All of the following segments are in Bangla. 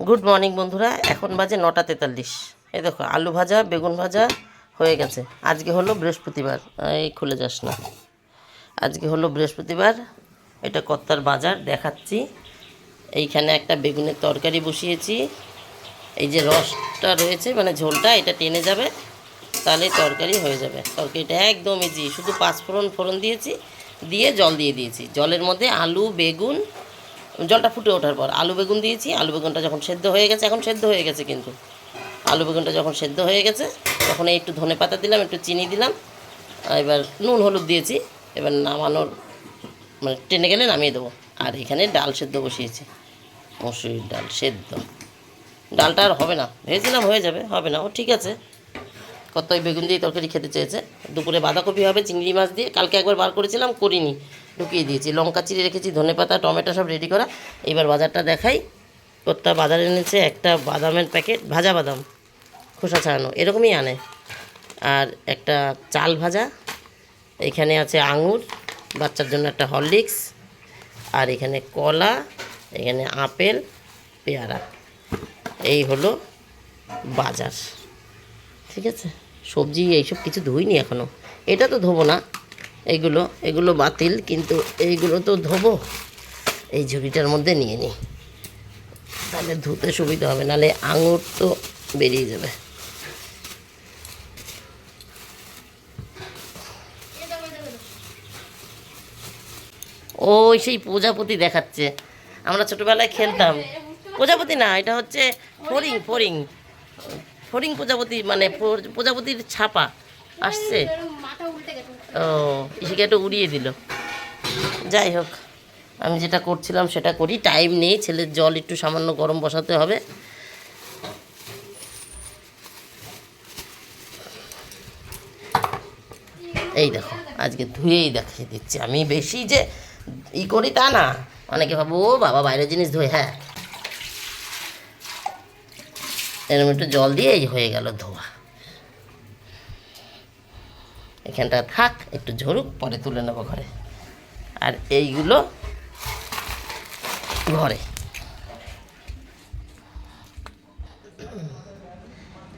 গুড মর্নিং বন্ধুরা। এখন বাজে নটা তেতাল্লিশ। এই দেখো, আলু ভাজা, বেগুন ভাজা হয়ে গেছে। আজকে হলো বৃহস্পতিবার। এই খুলে যাস না। আজকে হলো বৃহস্পতিবার। এটা কত্তার বাজার, দেখাচ্ছি। এইখানে একটা বেগুনের তরকারি বসিয়েছি। এই যে রসটা রয়েছে মানে ঝোলটা, এটা টেনে যাবে। তাহলে তরকারি হয়ে যাবে। তরকারিটা একদম ইজি শুধু পাঁচ ফোড়ন ফোড়ন দিয়েছি। দিয়ে জল দিয়ে দিয়েছি। জলের মধ্যে আলু, বেগুন জলটা ফুটে ওঠার পর আলু বেগুন দিয়েছি, আলু বেগুনটা যখন সেদ্ধ হয়ে গেছে, এখন সেদ্ধ হয়ে গেছে কিন্তু। আলু বেগুনটা যখন সেদ্ধ হয়ে গেছে, তখন এই একটু ধনে পাতা দিলাম, একটু চিনি দিলাম এবার নুন হলুদ দিয়েছি, এবার নামানোর মানে টেনে গেলে নামিয়ে দেবো। আর এখানে ডাল সেদ্ধ বসিয়েছি, মসুরির ডাল সেদ্ধ। ডালটা আর হবে না ভেবেছিলাম হয়ে যাবে, হবে না, ও ঠিক আছে। কত বেগুন দিয়ে তরকারি খেতে চেয়েছে। দুপুরে বাঁধাকপি হবে, চিংড়ি মাছ দিয়ে। কালকে একবার বার করেছিলাম, করিনি, ঢুকিয়ে দিয়েছি। লঙ্কা চিড়ে রেখেছি ধনেপাতা টমেটো সব রেডি করা। এবার বাজারটা দেখাই। প্রত্যা বাজারে এনেছে? একটা বাদামের প্যাকেট ভাজা বাদাম, খোসা ছাড়ানো, এরকমই আনে। আর একটা চাল ভাজা, এখানে আছে আঙুর, বাচ্চার জন্য একটা হরলিক্স, আর এখানে কলা, এখানে আপেল, পেয়ারা। এই হলো বাজার। ঠিক আছে? সবজি, এইসব কিছু ধুইনি এখনও এটা তো ধোবো না। এগুলো এগুলো বাতিল, কিন্তু এইগুলো তো ধোবো। এই ঝুড়িটার মধ্যে নিয়ে নিই তাহলে ধুতে সুবিধা হবে নাহলে আঙুর তো বেরিয়ে যাবে। ওই সেই প্রজাপতি দেখাচ্ছে। আমরা ছোটবেলায় খেলতাম। প্রজাপতি না, এটা হচ্ছে ফড়িং ফড়িং। ফড়িং প্রজাপতি মানে প্র- প্রজাপতির ছাপা আসছে। ও একটু উড়িয়ে দিল। যাই হোক, আমি যেটা করছিলাম সেটা করি। টাইম নেই, ছেলের জল একটু সামান্য গরম বসাতে হবে। এই দেখো, আজকে ধুয়েই দেখিয়ে দিচ্ছি। আমি বেশি যে ই করি তা না। অনেকে ভাবো, ও বাবা, বাইরের জিনিস ধুয়ে হ্যাঁ। এরকম একটু জল দিয়ে এই হয়ে গেল ধোয়া। এখানটা থাক, একটু ঝরুক, পরে তুলে নেব ঘরে। আর এইগুলো ঘরে।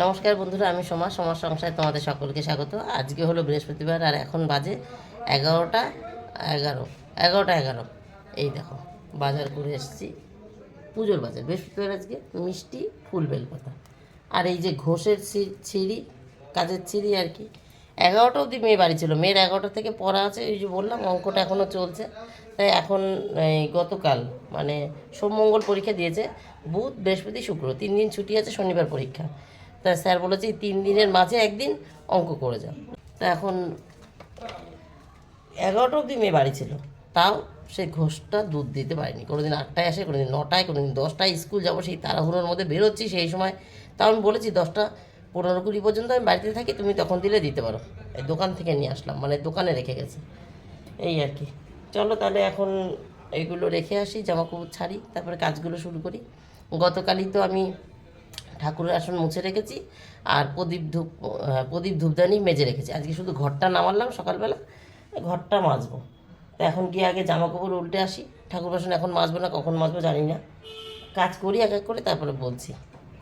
নমস্কার বন্ধুরা, আমি সোমা, সোমার সংসারে তোমাদের সকলকে স্বাগত। আজকে হলো বৃহস্পতিবার, আর এখন বাজে এগারোটা এগারো এগারোটা এগারো। এই দেখো, বাজার করে এসেছি। পুজোর বাজার বৃহস্পতিবার আজকে মিষ্টি ফুল বেলপাতা। আর এই যে ঘোষের ছিঁড়ি, কাজের ছিঁড়ি আর কি। এগারোটা অবধি মেয়ে বাড়ি ছিল। মেয়ের এগারোটা থেকে পড়া আছে, এই যে বললাম, অঙ্কটা এখনও চলছে। তাই এখন, এই গতকাল মানে সোম মঙ্গল পরীক্ষা দিয়েছে, বুধ, বৃহস্পতি, শুক্র। তিন দিন ছুটি আছে, শনিবার পরীক্ষা। তা স্যার বলেছে তিন দিনের মাঝে একদিন অঙ্ক করে যাও। তা এখন এগারোটা অবধি মেয়ে বাড়ি ছিল। তাও সে ঘোষটা দুধ দিতে পারেনি। কোনোদিন আটটায় আসে, কোনোদিন নটায়, কোনোদিন দশটায় স্কুল যাব, সেই তাড়াহুড়োর মধ্যে বেরোচ্ছি সেই সময়। তাও আমি বলেছি, দশটা পনেরো কুড়ি পর্যন্ত আমি বাড়িতে থাকি, তুমি তখন দিলে দিতে পারো। এই দোকান থেকে নিয়ে আসলাম মানে দোকানে রেখে গেছে। এই আর কি। চলো তাহলে এখন এইগুলো রেখে আসি জামা কাপড় ছাড়ি, তারপরে কাজগুলো শুরু করি। গতকালই তো আমি ঠাকুরের আসন মুছে রেখেছি, আর প্রদীপ ধূপ প্রদীপ ধূপদানি মেজে রেখেছি। আজকে শুধু ঘরটা নামালাম সকালবেলা, ঘরটা মাজবো। তো এখন গিয়ে আগে জামা কাপড় উল্টে আসি। ঠাকুর বাসন এখন মাজবো না, কখন মাজবো জানি না। কাজ করি, এক এক করে, তারপরে বলছি,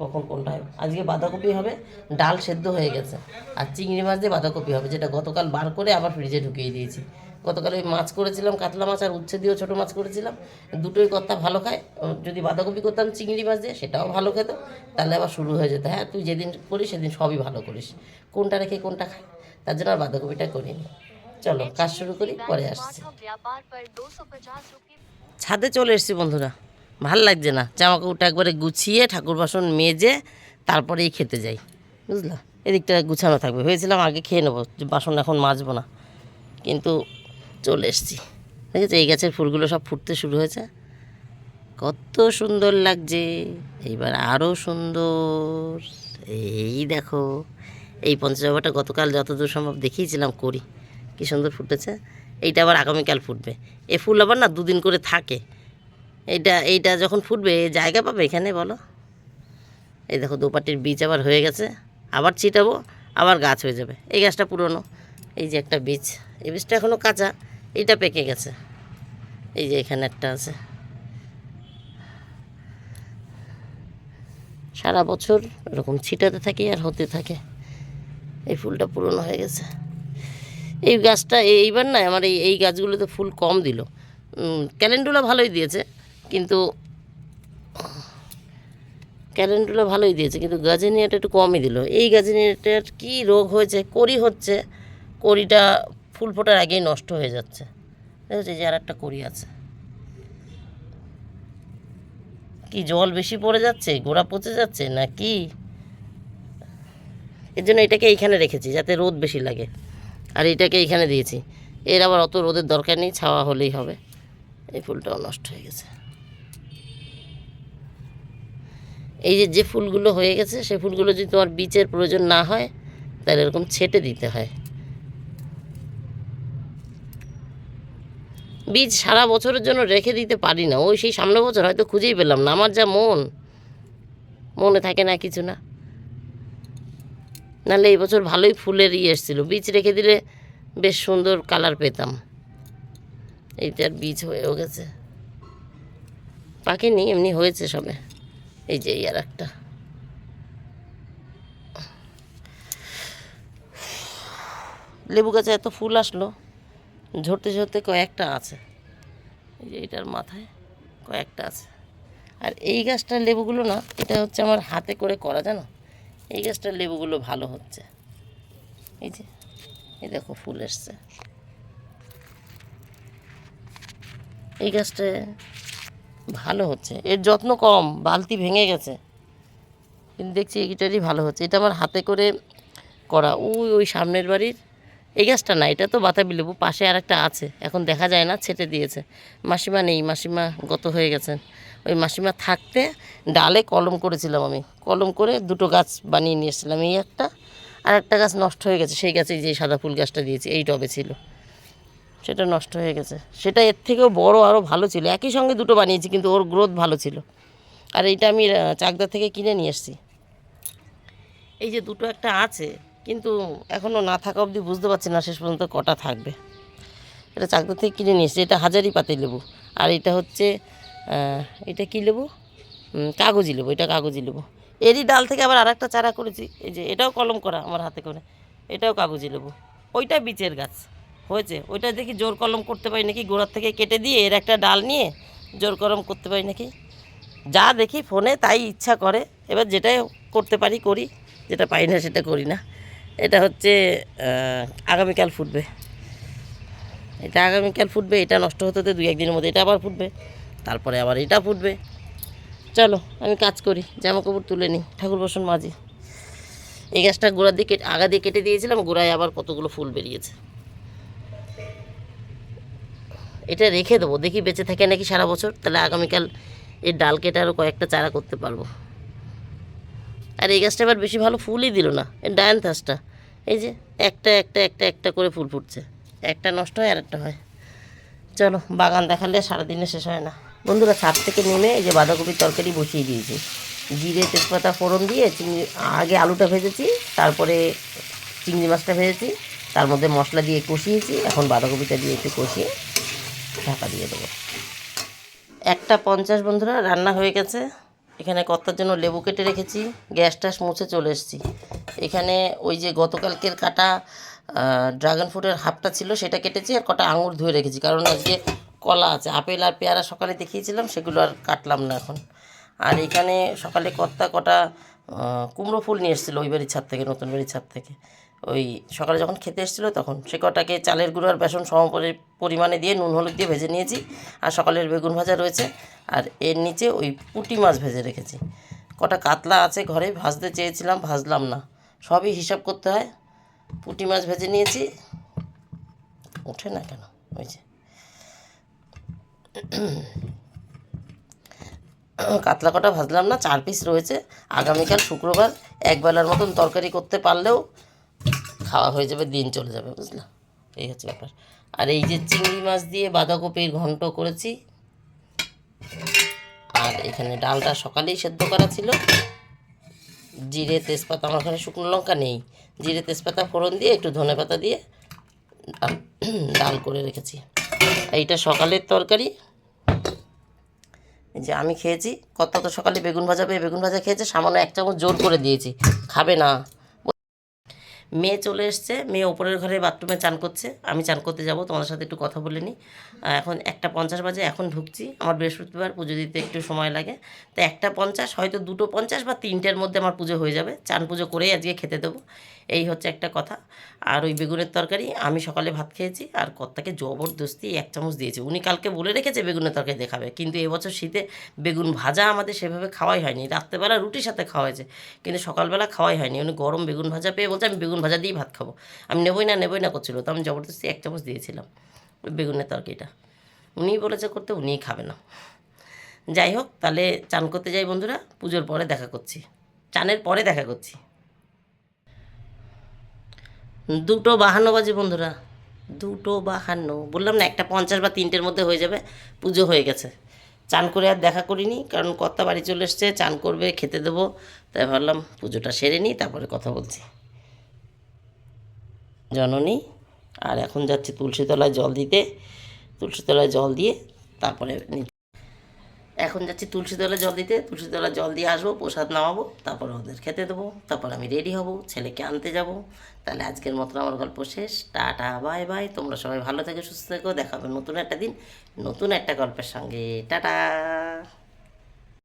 কখন কোনটা আজকে বাঁধাকপি হবে, ডাল সেদ্ধ হয়ে গেছে, আর চিংড়ি মাছ দিয়ে বাঁধাকপি হবে, যেটা গতকাল বার করে আবার ফ্রিজে ঢুকিয়ে দিয়েছি। গতকাল ওই মাছ করেছিলাম, কাতলা মাছ আর উচ্ছে দিয়েও ছোটো মাছ করেছিলাম, দুটোই কর্তা ভালো খায়। যদি বাঁধাকপি করতাম চিংড়ি মাছ দিয়ে, সেটাও ভালো খেত, তাহলে আবার শুরু হয়ে যেত হ্যাঁ তুই যেদিন করিস, সেদিন সবই ভালো করিস, কোনটা রেখে কোনটা খায়? তার জন্য আর বাঁধাকপিটা করিনি। চলো কাজ শুরু করি পরে আসছি। ছাদে চলে এসছি বন্ধুরা। ভালো লাগছে না। জামা কাপড়টা একবারে গুছিয়ে ঠাকুর বাসন মেজে তারপরেই খেতে যাই। বুঝলা? এদিকটা গুছানো থাকবে। হয়েছিলাম আগে খেয়ে নেব বাসন এখন মাজবো না। কিন্তু চলে এসছি। ঠিক আছে এই গাছের ফুলগুলো সব ফুটতে শুরু হয়েছে। কত সুন্দর লাগছে। এইবার আরও সুন্দর। এই দেখো এই পঞ্চজবাটা গতকাল যতদূর সম্ভব দেখিয়েছিলাম করি। কি সুন্দর ফুটেছে। এইটা আবার আগামীকাল ফুটবে। এ ফুল আবার না দুদিন করে থাকে। এইটা এইটা যখন ফুটবে জায়গা পাবে এখানে বলো। এই দেখো দুপাটির বীজ আবার হয়ে গেছে। আবার ছিটাবো, আবার গাছ হয়ে যাবে। এই গাছটা পুরনো। এই যে একটা বীজ। এই বীজটা এখনও কাঁচা। এইটা পেকে গেছে। এই যে এখানে একটা আছে। সারা বছর এরকম ছিটাতে থাকি আর হতে থাকে। এই ফুলটা পুরনো হয়ে গেছে। এই গাছটা এইবার না আমার এই এই গাছগুলোতে ফুল কম দিল। ক্যালেন্ডুলা ভালোই দিয়েছে, কিন্তু ক্যালেন্ডুলা ভালোই দিয়েছে, কিন্তু গাজেনিয়াটা একটু কমই দিল। এই গাজেনিয়াটার কি রোগ হয়েছে, করি হচ্ছে, করিটা ফুল ফোটার আগেই নষ্ট হয়ে যাচ্ছে। দেখেছি যে আর একটা করি আছে। কি জল বেশি পড়ে যাচ্ছে, গোড়া পচে যাচ্ছে, না কি? এর জন্য এটাকে এইখানে রেখেছি, যাতে রোদ বেশি লাগে। আর এটাকে এইখানে দিয়েছি। এর আবার অত রোদের দরকার নেই, ছাওয়া হলেই হবে। এই ফুলটাও নষ্ট হয়ে গেছে। এই যে যে ফুলগুলো হয়ে গেছে, সে ফুলগুলো যদি তোমার বীজের প্রয়োজন না হয়, তাহলে এরকম ছেটে দিতে হয়। বীজ সারা বছরের জন্য রেখে দিতে পারি না। ওই সেই সামনে বছর হয়তো খুঁজেই পেলাম না। আমার যা মন, মনে থাকে না কিছু না। নাহলে এই বছর ভালোই ফুলের ইয়ে এসেছিল। বীজ রেখে দিলে বেশ সুন্দর কালার পেতাম। এইটার বীজ হয়েও গেছে। পাকেনি, এমনি হয়েছে সবে। এই যে আর একটা। লেবু গাছে এত ফুল আসলো, ঝরতে ঝরতে কয়েকটা আছে। এই যে এটার মাথায় কয়েকটা আছে। আর এই গাছটার লেবুগুলো না, এটা হচ্ছে আমার হাতে করে করা, জানো? এই গাছটার লেবুগুলো ভালো হচ্ছে। এই যে, এই দেখো ফুল এসছে। এই গাছটা ভালো হচ্ছে। এর যত্ন কম, বালতি ভেঙে গেছে। কিন্তু দেখছি এইটারই ভালো হচ্ছে। এটা আমার হাতে করে করা। ওই ওই সামনের বাড়ির। এই গাছটা না, এটা তো বাতাবি লেবু, পাশে আর একটা আছে। এখন দেখা যায় না, ছেটে দিয়েছে। মাসিমা নেই, মাসিমা গত হয়ে গেছেন। ওই মাসিমা থাকতে ডালে কলম করেছিলাম আমি। কলম করে দুটো গাছ বানিয়ে নিয়ে এসেছিলাম এই একটা, আর একটা গাছ নষ্ট হয়ে গেছে। সেই গাছে যে সাদা ফুল গাছটা দিয়েছি, এই টবে ছিল। সেটা নষ্ট হয়ে গেছে। সেটা এর থেকেও বড় আরও ভালো ছিল। একই সঙ্গে দুটো বানিয়েছি, কিন্তু ওর গ্রোথ ভালো ছিল। আর এইটা আমি চাকদা থেকে কিনে নিয়ে এসেছি। এই যে দুটো একটা আছে, কিন্তু এখনও না থাকা অবধি বুঝতে পারছি না শেষ পর্যন্ত কটা থাকবে। এটা চাকদা থেকে কিনে নিয়ে এসেছি। এটা হাজারি পাতি লেবু। আর এটা হচ্ছে এটা কী লেবু? কাগজি লেবু, এটা কাগজি লেবু। এরই ডাল থেকে আবার আর একটা চারা করেছি, এই যে এটাও কলম করা আমার হাতে করে, এটাও কাগজি লেবু। ওইটা বিচের গাছ, হয়েছে? ওইটা দেখি জোর কলম করতে পারি নাকি, গোড়ার থেকে কেটে দিয়ে এর একটা ডাল নিয়ে জোর কলম করতে পারি নাকি? যা দেখি ফোনে তাই ইচ্ছা করে, এবার যেটাই করতে পারি করি, যেটা পাই না সেটা করি না। এটা হচ্ছে আগামীকাল ফুটবে। এটা আগামীকাল ফুটবে, এটা নষ্ট হতে হতে দুই একদিনের মধ্যে এটা আবার ফুটবে। তারপরে আবার এটা ফুটবে। চলো, আমি কাজ করি জামা কাপড় তুলে নিই, ঠাকুর বসন মাঝি এই গাছটা গোড়ার দিয়ে কেটে আগা দিয়ে কেটে দিয়েছিলাম, গোড়ায় আবার কতগুলো ফুল বেরিয়েছে। এটা রেখে দেবো, দেখি বেঁচে থাকে নাকি সারা বছর, তাহলে আগামীকাল এর ডাল কেটে আরও কয়েকটা চারা করতে পারব। আর এই গাছটা এবার বেশি ভালো ফুলই দিল না এই ডায়ান্থাসটা এই যে, একটা একটা একটা একটা করে ফুল ফুটছে। একটা নষ্ট হয় আর একটা হয়। চলো, বাগান দেখালে সারাদিনে শেষ হয় না। বন্ধুরা ছাদ থেকে নেমে এই যে বাঁধাকপির তরকারি বসিয়ে দিয়েছি। জিরে, তেজপাতা, ফোড়ন দিয়ে চিংড়ি, আগে আলুটা ভেজেছি, তারপরে চিংড়ি মাছটা ভেজেছি, তার মধ্যে মশলা দিয়ে কষিয়েছি, এখন বাঁধাকপিটা দিয়ে একটু কষিয়ে ঢাকা দিয়ে দেবো। একটা পঞ্চাশ বন্ধুরা, রান্না হয়ে গেছে। এখানে কর্তার জন্য লেবু কেটে রেখেছি, গ্যাস ট্যাস মুছে চলে এসেছি। এখানে ওই যে গতকালকের কাটা ড্রাগন ফ্রুটের হাফটা ছিল, সেটা কেটেছি আর কটা আঙুর ধুয়ে রেখেছি, কারণ আজকে কলা আছে। আপেল আর পেয়ারা সকালে দেখিয়েছিলাম, সেগুলো আর কাটলাম না এখন। আর এখানে সকালে কর্তা কটা কুমড়ো ফুল নিয়ে এসেছিল ওই বাড়ির ছাদ থেকে, নতুন বাড়ির ছাদ থেকে। ওই সকালে যখন খেতে এসেছিল তখন সে কটাকে চালের গুঁড়ো আর বেসন সম পরিমাণে দিয়ে নুন হলুদ দিয়ে ভেজে নিয়েছি। আর সকালের বেগুন ভাজা রয়েছে। আর এর নিচে ওই পুঁটি মাছ ভেজে রেখেছি। কটা কাতলা আছে ঘরে, ভাজতে চেয়েছিলাম, ভাজলাম না। সবই হিসাব করতে হয়। পুঁটি মাছ ভেজে নিয়েছি। ওঠে না কেন? ওই যে কাতলা কটা ভাজলাম না, চার পিস রয়েছে। আগামীকাল শুক্রবার একবেলার মতন তরকারি করতে পারলেও খাওয়া হয়ে যাবে, দিন চলে যাবে, বুঝলা? এই হচ্ছে ব্যাপার। আর এই যে চিংড়ি মাছ দিয়ে বাঁধাকপির ঘন্ট করেছি, আর এখানে ডালটা সকালেই সেদ্ধ করা ছিল। জিরে, তেজপাতা, আমার ওখানে শুকনো লঙ্কা নেই। জিরে, তেজপাতা, ফোড়ন দিয়ে একটু ধনে পাতা দিয়ে ডাল করে রেখেছি। এইটা সকালের তরকারি যে আমি খেয়েছি কত তো সকালে বেগুন ভাজা পেয়ে বেগুন ভাজা খেয়েছে, সামান্য এক চামচ জোর করে দিয়েছি। খাবে না। মেয়ে চলে এসছে, মেয়ে ওপরের ঘরে বাথরুমে চান করছে। আমি চান করতে যাব, তোমাদের সাথে একটু কথা বলে নিই এখন একটা পঞ্চাশ বাজে, এখন ঢুকছি। আমার বৃহস্পতিবার পুজো দিতে একটু সময় লাগে। তো একটা পঞ্চাশ, হয়তো দুটো পঞ্চাশ বা তিনটের মধ্যে আমার পুজো হয়ে যাবে। চান পুজো করেই আজকে খেতে দেবো। এই হচ্ছে একটা কথা। আর ওই বেগুনের তরকারি, আমি সকালে ভাত খেয়েছি। আর কর্তাকে জবরদস্তি এক চামচ দিয়েছি। উনি কালকে বলে রেখেছে বেগুনের তরকারি দেখাবে। কিন্তু এবছর শীতে বেগুন ভাজা আমাদের সেভাবে খাওয়াই হয়নি। রাত্রেবেলা রুটির সাথে খাওয়া হয়েছে। কিন্তু সকালবেলা খাওয়াই হয়নি। উনি গরম বেগুন ভাজা পেয়ে বলছে, আমি বেগুন ভাজা দিয়েই ভাত খাব। আমি নেবই না নেবই না করছিল, তো আমি জবরদস্তি এক চামচ দিয়েছিলাম বেগুনের তরকারিটা। উনিই বলেছে করতে, উনিই খাবে না। যাই হোক, তাহলে চান করতে যাই বন্ধুরা, পুজোর পরে দেখা করছি। চানের পরে দেখা করছি। দুটো বাহান্ন বাজে বন্ধুরা, দুটো বাহান্ন। বললাম না, একটা পঞ্চাশ বা তিনটের মধ্যে হয়ে যাবে, পুজো হয়ে গেছে। চান করে আর দেখা করিনি, কারণ কর্তা বাড়ি চলে এসছে, চান করবে, খেতে দেবো। তাই ভাবলাম পুজোটা সেরে নিই, তারপরে কথা বলছি। জননী। আর এখন যাচ্ছি তুলসীতলায় জল দিতে। তুলসীতলায় জল দিয়ে তারপরে এখন যাচ্ছি তুলসীতলায় জল দিতে। তুলসীতলায় জল দিয়ে আসব, প্রসাদ নামাবো, তারপর ওদের খেতে দেবো। তারপর আমি রেডি হব, ছেলেকে আনতে যাব। তাহলে আজকের মতন আমার গল্প শেষ। Tata, bye bye. তোমরা সবাই ভালো থেকো, সুস্থ থেকো। দেখাবে নতুন একটা দিন, নতুন একটা গল্পের সঙ্গে। টাটা!